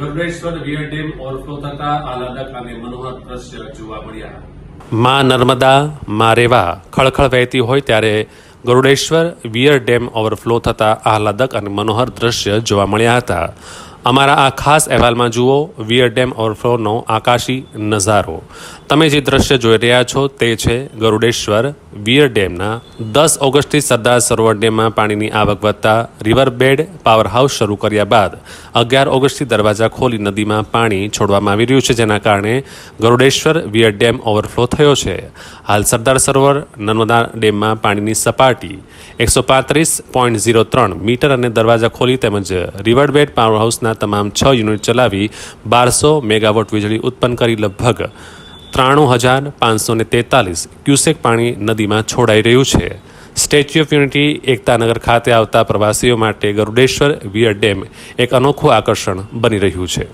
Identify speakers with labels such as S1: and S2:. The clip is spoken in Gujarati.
S1: ગરુડેશ્વર વિયર ઓવરફ્લો થતા આહલાદક અને મનોહર દ્રશ્ય જોવા મળ્યા.
S2: માં નર્મદા, માં રેવા ખળખળ વહેતી હોય ત્યારે ગરુડેશ્વર વિયર ડેમ ઓવરફ્લો થતાં આહલાદક અને મનોહર દ્રશ્ય જોવા મળ્યા હતા. અમારા આ ખાસ અહેવાલમાં જુઓ વિયર ડેમ ઓવરફ્લોનો આકાશી નજારો. તમે જે દ્રશ્ય જોઈ રહ્યા છો તે છે ગરુડેશ્વર વિયર ડેમના દસ ઓગસ્ટથી સરદાર સરોવર ડેમમાં પાણીની આવક વધતા રિવરબેડ પાવરહાઉસ શરૂ કર્યા બાદ અગિયાર ઓગસ્ટથી દરવાજા ખોલી નદીમાં પાણી છોડવામાં આવી રહ્યું છે, જેના કારણે ગરુડેશ્વર વિયર ડેમ ઓવરફ્લો થયો છે. હાલ સરદાર સરોવર નર્મદા ડેમમાં પાણીની સપાટી એકસો પાંત્રીસ પોઈન્ટ ઝીરો ત્રણ મીટર અને દરવાજા ખોલી તેમજ રિવરબેડ પાવરહાઉસના તમામ છ યુનિટ ચલાવી બારસો મેગાવોટ વીજળી ઉત્પન્ન કરી લગભગ ત્રાણું હજાર પાંચસો ને તેતાલીસ ક્યુસેક પાણી નદીમાં છોડાઈ રહ્યું છે. સ્ટેચ્યુ ઓફ યુનિટી એકતાનગર ખાતે આવતા પ્રવાસીઓ માટે ગરુડેશ્વર વિયર ડેમ એક અનોખું આકર્ષણ બની રહ્યું છે.